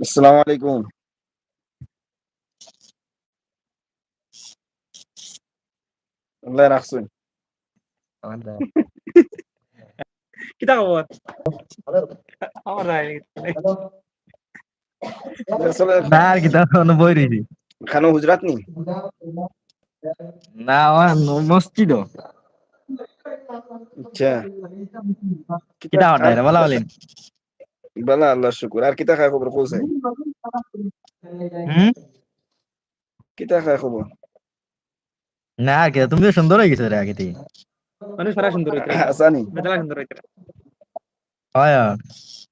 আসসালামু আলাইকুম আল্লাহ রাখছেন কিতা খবর আমার নাই আসলে না আর কি তখন বই রইছি খানো হুজরাত নি না আমার মসজিদ আচ্ছা কিতা হঠাই রে বলা বলেন বালা আল্লাহ শুকুর আর কিতা খায় খবর কোথায় কিতা খায় খবর না কি সুন্দর হয়ে গেছো রে আগে থেকে মানুষ সারা সুন্দর হইতে আসানি সুন্দর হইতে হয়।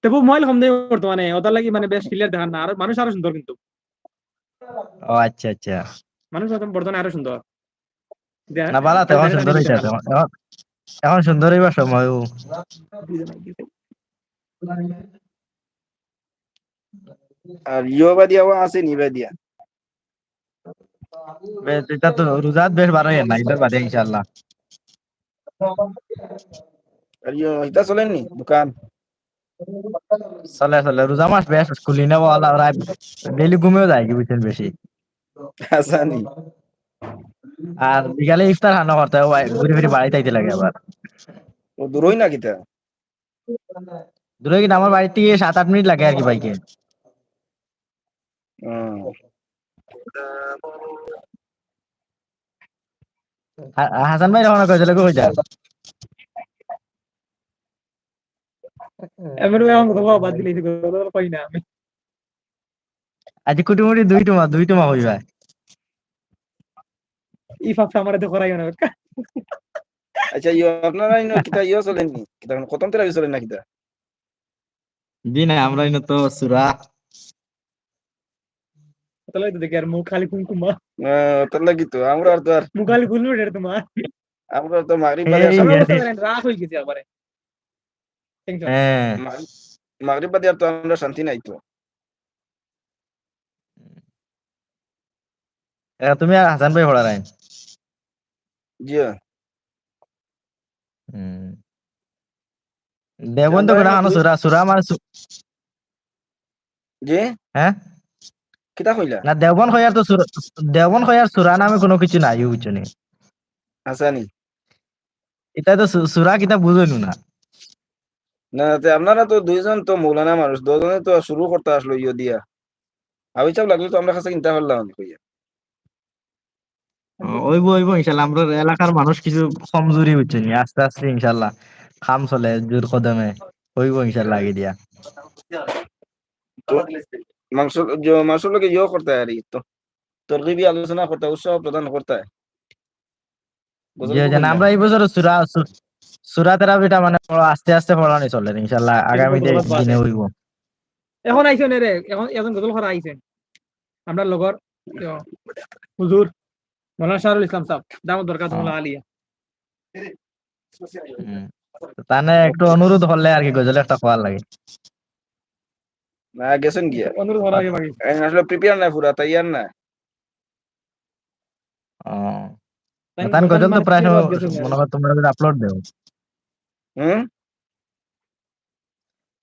তবু মোবাইল কম দেয় বর্তমানে ওটার লাগি মানে বেশ ক্লিয়ার দেখান না আর মানুষ আরও সুন্দর কিন্তু ও আচ্ছা আচ্ছা মানুষ এখন বর্তমানে আরও সুন্দর না বালা তো সুন্দর হয়েছে এখন সুন্দর হইবার সময় ও। আর ইয়ো বাদিয়া ওয়া আছে নি বাদিয়া এটা তো রোজাত বেশ হয় না ইদার বাদে ইনশাআল্লাহ। আর ইয়ো ইতা চলেন নি দোকান? চলে চলে রোজা মাস বেশ খুলি নেব আল্লাহ ডেলি ঘুমেও যায় কি বুঝছেন বেশি আসানি আর বিকালে ইফতার খানো করতে হয় ঘুরে ফিরে বাড়িতে আইতে লাগে আবার ও দূরই না কিতা দূরে কিন্তু আমার বাড়ি থেকে সাত আট মিনিট লাগে আর কি বাইকে হাসান ভাই রহনা কইছিল কই যা এমন এখন কথা বাদ দিলে কথা কই না আমি? আজি কুটুমুটি দুই টুমা দুই টুমা হইবা। ই ফাফা আমার তো করাই না আচ্ছা ইয়ো আপনারা ইনো কিতা ইয়ো চলেন নি কিতা খতম তেরা চলেন না কিতা? জি না আমরা ইনো তো সুরা। তাহলে তো দেখি আর মুখ খালি কুমকুমা। তার লাগি তো? আমরা আর তো আর মুখ খালি খুলবে এটা তোমার। আমরা তো মাগরিব বাদে রাগ হয়ে গেছে একবারে। হ্যাঁ। মাগরিব বাদে আর তো আমরা শান্তি নাই তো। তুমি আর হাসান ভাই পড়া রাইন জিয়া দেবন তো কোনা সুরা সুরা মানে সু- যে হ্যাঁ? কিতা কইলা? না দেবন খয়ার তো দেবন খয়ার সুরা নামে কোনো কিছু নাই বুঝছনি আসানি এটা তো সুরা কিতা বুঝইনু না। না তে আপনারা তো দুইজন তো মৌলানা মানুষ দুজনে তো শুরু করতে আসলো ইয়ে দিয়া। আমি চাপ লাগলে তো আমরা কাছে কিনতে পারলাম কইয়া। ওইব ওইব ইনশাল্লাহ আমরা এলাকার মানুষ কিছু কমজোরি বুঝছনি আস্তে আস্তে ইনশাল্লাহ খাম চলে জোর কদমে হইব ইনশাল্লাহ আগে দিয়া। তো মাংস জ- মাংস লোকে ইয়ে করতে হয় আর কি, তো তরকিবি আলোচনা করতে হয়, উৎসাহ প্রদান করতে কইলা? আমরা এই বছর সুরা সুরা তেরাবিটা মানে আস্তে আস্তে পড়ানি চলে ইনশাল্লাহ আগামী দিনে। হইব এখন আইছেন রে এখন এখন গজল করা আইছেন আমরা লগর হুজুর মৌলানা শাহরুল ইসলাম সাহেব দামত দরকার তোমরা আলিয়া। তানে একটু অনুরোধ হলে আর কি গজলে একটা খোয়ার লাগে না গেছেন গিয়া অনুরোধ করা আগে বাকি এই আসলে প্রিপেয়ার নাই পুরা তাইয়ার না ও তান গজল তো প্রায় বাদ সময় গেছে মনে কর তোমরা যদি আপলোড দেও হুম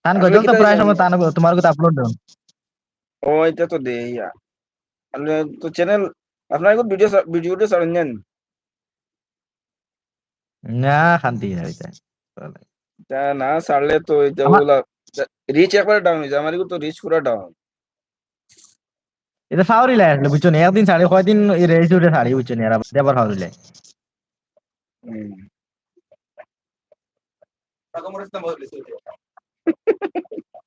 তান আসলে গজল তো কিতা প্রায় জানি? সময় তান তোমার কথা আপলোড দেও ও এটা তো দে ইয়া আপনি তো চ্যানেল আপনার ভিডিও ভিডিওটা ছাড়েন নেন না শান্তি হইতে তা না ছাড়লে তো এটা আমার- ওগুলা রিচ একবারে ডাউন হয়ে যায়। আমার তো রিচ পুরা ডাউন এটা ফাউরি লাই আসলে বুঝছ না? একদিন ছাড়ি কয়দিন এই রেস উঠে ছাড়ি বুঝছ না? এরা দেবার ফাউরি লাই।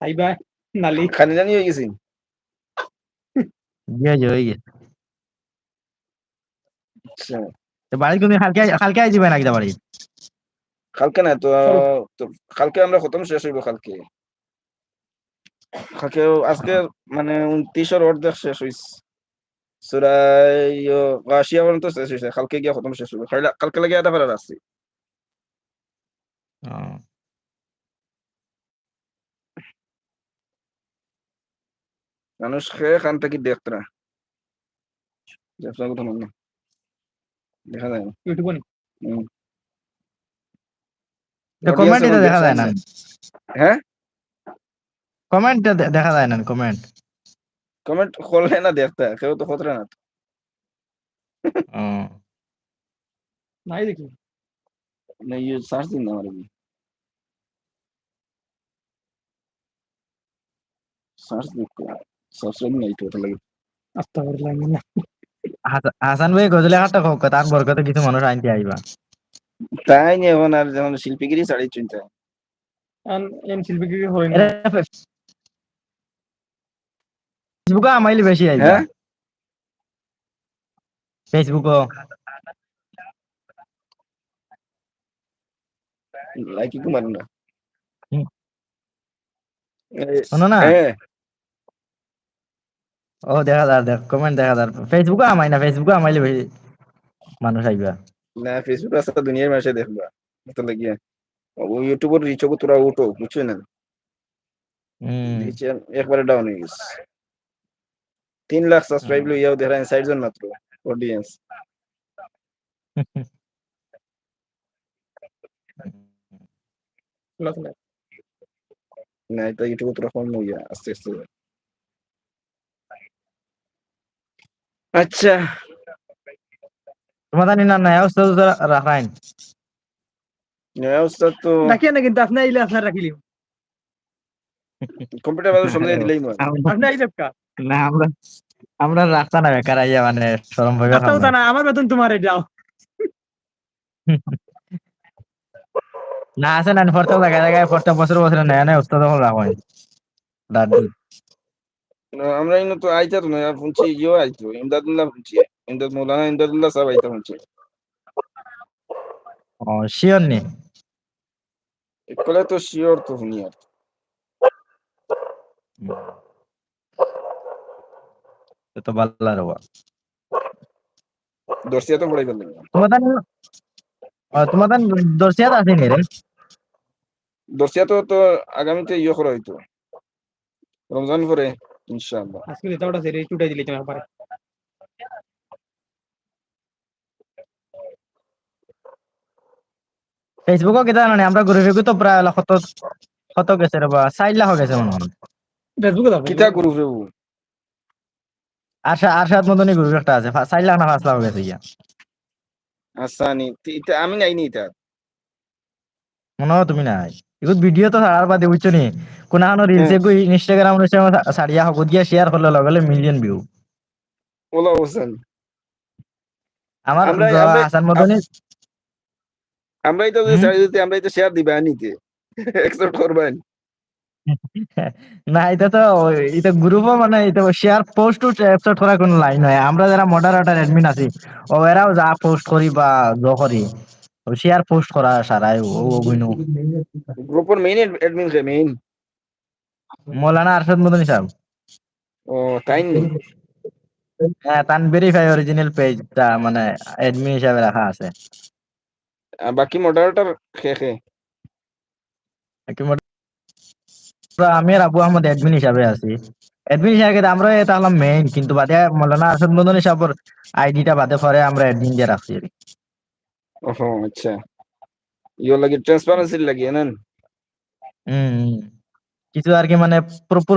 আইবা নালি। খানি জানি হয়ে গেছি। দিয়ে যে হয়ে গেছে। আচ্ছা। তো বাড়ি তুমি কালকে কালকে আই দিবে নাকি বাড়ি কালকে না তো কালকে আমরা খতম শেষ হইব কালকে কালকে আজকে মানে উনত্রিশের অর্ধেক শেষ হইছে। সুরাই গাছিয়া পর্যন্ত শেষ হয়েছে কালকে গিয়া খতম শেষ হইব। কালকে- লাগে এটা ফেরার আছে। মানুষ খেয়ে খান থেকে দেখতে না ব্যবসা কথা না দেখা যায় না। ইউটিউব। কমেন্ট এটা দেখা যায় না। হ্যাঁ? কমেন্ট দেখা যায় না কমেন্ট কমেন্ট করলে না দেখতে কেউ তো খতরা না নাই দেখি। না ইয়ে সার্চ দিন না আমার সার্চ দিন সাবস্ক্রাইব নাই তো লাগে আস্তাগফিরুল্লাহ আমিন না। হাসান- ভাই গজলে হাটটা হোক তার বরকতে কিছু মানুষ আনতে আইবা। তাই নিয়ে এখন আর যেমন শিল্পীগিরি ছাড়ি চিন্তা আন এন শিল্পী হয় না। ফেসবুকে আমাইলে বেশি আইবা হ্যাঁ? লাইক কি? মারুন না। শোনো না। হ্যাঁ। ও দেখা যার দেখ কমেন্ট দেখা যার ফেসবুকে আমাই না ফেসবুকে আমাইলে বেশি মানুষ আইবা। না ফেসবুক আছে দুনিয়ার মাসে দেখবা তো লাগিয়ে ও ইউটিউবের রিচ তোরা উঠো বুঝছ না? একবারে ডাউন হয়ে গেছে। তিন লাখ সাবস্ক্রাইব লইয়াও দেখা ষাট জন মাত্র অডিয়েন্স। না এটা ইউটিউব তোরা কম হইয়া আস্তে আস্তে। আচ্ছা। তোমার জানি না না উস্তাদ রাখাইন। নয়া উস্তাদ তো রাখিয়া না কিন্তু আপনি আইলে আপনার রাখিলিম কম্পিউটার বাজার সময় দিলেই নয় আপনি আইলে কা? না আমরা আমরা রাস্তা না বেকার আইয়া মানে শরম ভাবে আস্তাও তা না আমার বেতন তোমারে যাও না আছে না ফর্তা জায়গায় জায়গায় ফর্তা বছর বছর নয়া নয়া উস্তাদ হল রাখাইন। দাদি আমরা ইনো তো আইতা তো নয়া শুনছি ইও আইতো ইমদাদুল্লাহ শুনছি ইমদাদ মৌলানা ইমদাদুল্লাহ সব আইতা শুনছি ও শিওর নি? একলে তো শিওর তো শুনি আর তো বাল্লা রবা দর্শিয়া তো পড়াই নি রে? দর্শিয়া তো তো আগামীতে ইয়ে করা হইতো। রমজান পরে ইনশাআল্লাহ। আজকে এটা ওটা সেরে চুটাই দিলে তোমার ফেসবুকও কেটা জানি আমরা ঘুরে ফিরে তো প্রায় কত কত গেছে রে বা চার লাখ গেছে মনে হয় ফেসবুকে দাও কিতা গ্রুপ রে মতনই গ্রুপ একটা আছে লাখ না পাঁচ লাখ গেছে ইয়া এটা মনে হয় তুমি নাই? এগুলো ভিডিও তো ছাড়ার বাদে বুঝছ নি? কোন কোনো রিলসে গই ইনস্টাগ্রাম সারিয়া হকুত গিয়া শেয়ার করলে লগে মিলিয়ন ভিউ ওলা হোসেন আমার হাসান আমরাই তো দিতে আমরাই তো শেয়ার দিবা নিতে একসেপ্ট করবেন না এটা তো এটা গ্রুপও মানে এটা শেয়ার পোস্ট এপিসোড করার কোনো লাইন নয় আমরা যারা মডারেটর অ্যাডমিন আছি ও এরাও যা পোস্ট করি বা জ করি শেয়ার পোস্ট করা সারাই ও গ্রুপের মেইন অ্যাডমিন কে মেইন মৌলানা আরশাদ মদনী সাহেব ও তাই হ্যাঁ তান ভেরিফাই অরিজিনাল পেজটা মানে অ্যাডমিন হিসাবে রাখা আছে। বাকি মডারেটর খে খে আমি আর আবু আহমদ অ্যাডমিন হিসাবে আছি। অ্যাডমিন হিসাবে আমরা এটা হলাম মেইন কিন্তু বাদে মৌলানা মদনী আইডিটা বাদে পরে আমরা অ্যাডমিন দিয়ে রাখছি। ওহো আচ্ছা। ইও লাগি ট্রান্সপারেন্সি লাগি না হুম। কিছু আর কি মানে প্রপুর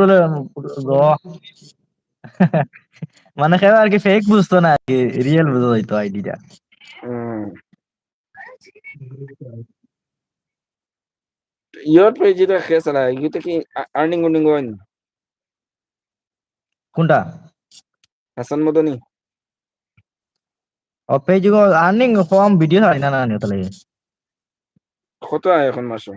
মানে কেউ আর কি ফেক বুঝতো না আর কি রিয়েল বুঝতে হইতো আইডিটা ইয়োর পেজ যেটা খে সালা ইগুতে কি আর্নিং উর্নিং হয় কোনটা হাসান মদনি ও পেজ আর্নিং কম ভিডিও ছাড়ি না না নিতে লাগে কত আয় এখন মাসে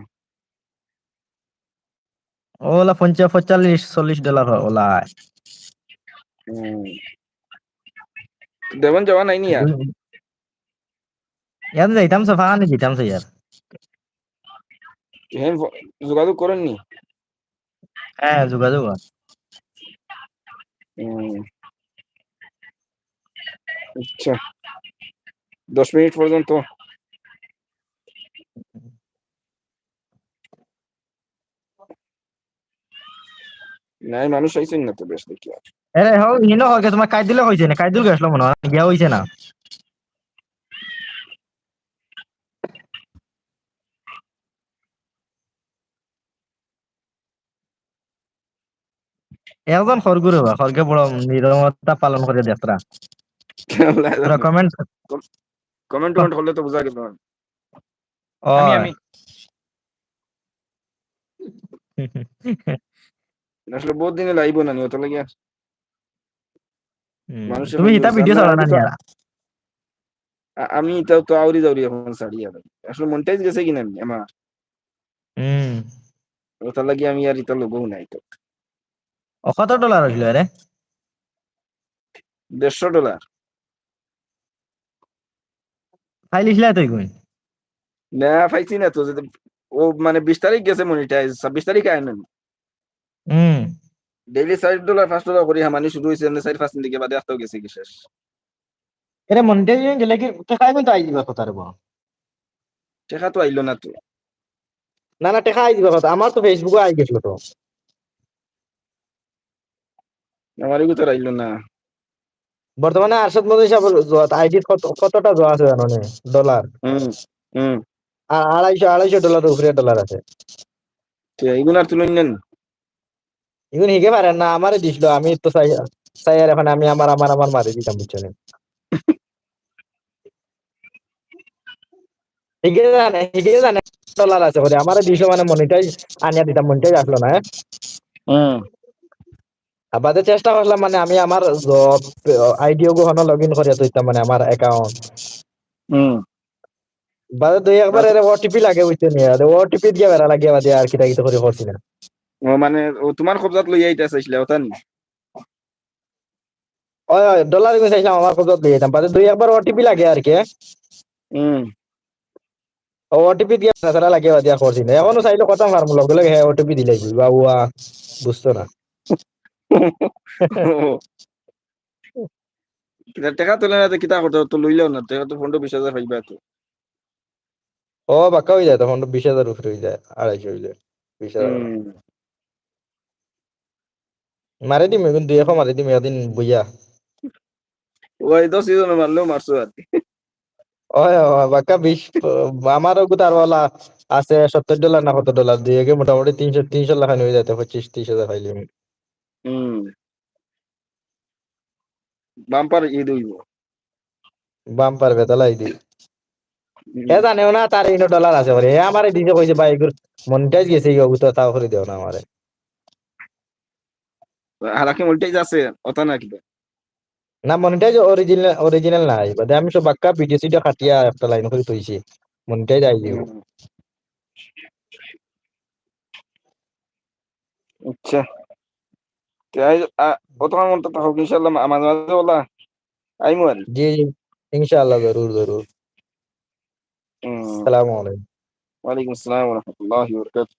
ওলা পঞ্চাশ পঁয়তাল্লিশ চল্লিশ ডলার ওলা হুম। দেবন যাওয়া নাই নি আর ইয়াতে যাইতাম সফা আনি দিতাম সে ইয়ার হেন যোগাযোগ করেননি হ্যাঁ যোগাযোগ। আচ্ছা দশ মিনিট পর্যন্ত নাই মানুষ আইছেন না তো বেশ দেখি আর। হও হিনো হকে তোমার কাই দিলে হইছে না কাই দিল গেছলো মনে হয় গিয়া হইছে না একজন খরগু বা খরগে বড় নিরবতা পালন করে পুরা কমেন্ট কমেন্ট টমেন্ট করলে তো বোঝা গেল আসলে বহুত দিনে লাইব না নি অত লাগিয়া তুমি ইতা ভিডিও চালা না আমি তো- নিয়া আমি তো আউরি যাউরি এখন আর আসলে মনটাইজ গেছে কিনা আমার হুম ওটা লাগি আমি আর ইতা লগও নাই তো কত ডলার হইল রে? দেড়শো ডলার। তুই না পাইছি না তো ও মানে বিশ তারিখ গেছে মনিটাইজ ছাব্বিশ তারিখ আয় না হুম। ডেইলি চার ডলার পাঁচ ডলার করি হামানি শুরু হয়েছে এমনি চার পাঁচ দিন বাদে আসতেও গেছে কি শেষ। এরে মনিটাইজেশন গেলে কি কিন্তু আই দিবা কথা রে বা? টেকা তো আইলো না তো। না না টেকা আই দিবা কথা আমার তো ফেসবুকে আই গেছিল তো। আমার এগুলো তো আর আইলো না। বর্তমানে আরশদ মধ্যে হিসাব আইডি কত কতটা জোয়া আছে জানো নে? ডলার। হম হম। আর আড়াইশো আড়াইশো ডলার উপরে ডলার আছে। তো এগুলো আর তুলে নেন এগুলো হিগে পারেন না আমারে দিছিল আমি তো চাই চাই আর এখন আমি আমার আমার আমার মারি দিতাম বুঝছ না হিগে জানে হিগে জানে ডলার আছে করে আমারে দিছিল মানে মনিটাইজ আনিয়া দিতাম মনিটাইজ আসলো না হম। আবাদে চেষ্টা করলাম মানে আমি আমার জব আইডিও গুলো লগ ইন করিয়া দিতাম মানে আমার অ্যাকাউন্ট হম বাদে দুই একবার এর ওটিপি লাগে বুঝতে নিয়ে ওটিপি দিয়ে বেড়া লাগিয়া বাদে আর কিটা কিটা করে করছি না। ও মানে ও তোমার কবজাত লই আইতা চাইছিলে ওটা নি ওই ওই ডলারগুলো চাইছিলাম আমার কত দিয়ে যেতাম বাদে দুই একবার ওটিপি লাগে আর কি। হম ওটিপি দিয়ে তাছাড়া লাগে দিয়া করছি না। এখনও চাইলে কথা পারব লগে লগে হ্যাঁ ওটিপি দিলে বা উয়া বুঝতো না। টেকা তুলে না কিতা করতে তো লইলেও না টেকা তো ফোনটা বিশ হাজার পাইবা তো। ও বাক্কা হয়ে যায় তখন বিশ হাজার উপরে হয়ে যায় আড়াইশো হয়ে যায় বিশ হাজার মারি দিম এখন দুই এখন মারি দিম এদিন বইয়া। ওই দশ সিজন মারলেও মারছো আর ওই বাক্কা বিশ আমারও তার বলা আছে সত্তর ডলার না কত ডলার দুই একে মোটামুটি তিনশো তিনশো লাখ হয়ে যায় পঁচিশ ত্রিশ হাজার পাইলি হম। বাম্পার ঈদ হইব বাম পারবে তাহলে দি এ জানেও না তার ইনো ডলার আছে এ আমারে দিছে কইছে ভাই এগুলো মনিটাইজ গেছে ইগো তো তাও করে দেও না আমারে হালাকি মল্টাইজ আছে ওটা না কিতা না মনিটাইজ অরিজিনাল অরিজিনাল নাই বাদে আমি সব বাক্কা ভিডিও সিডিও কাটিয়া একটা লাইন করে তুইছি মনিটাইজ আই হুম। আচ্ছা। তাই কত মন তো হোক ইনশাআল্লাহ মাঝে মাঝে বলা আইমু আর জি জি ইনশাআল্লাহ জরুর জরুর হুম। সালামু আলাইকুম ওয়ালাইকুম আসসালাম ওয়া রাহমাতুল্লাহি ওয়া বারাকাতুহু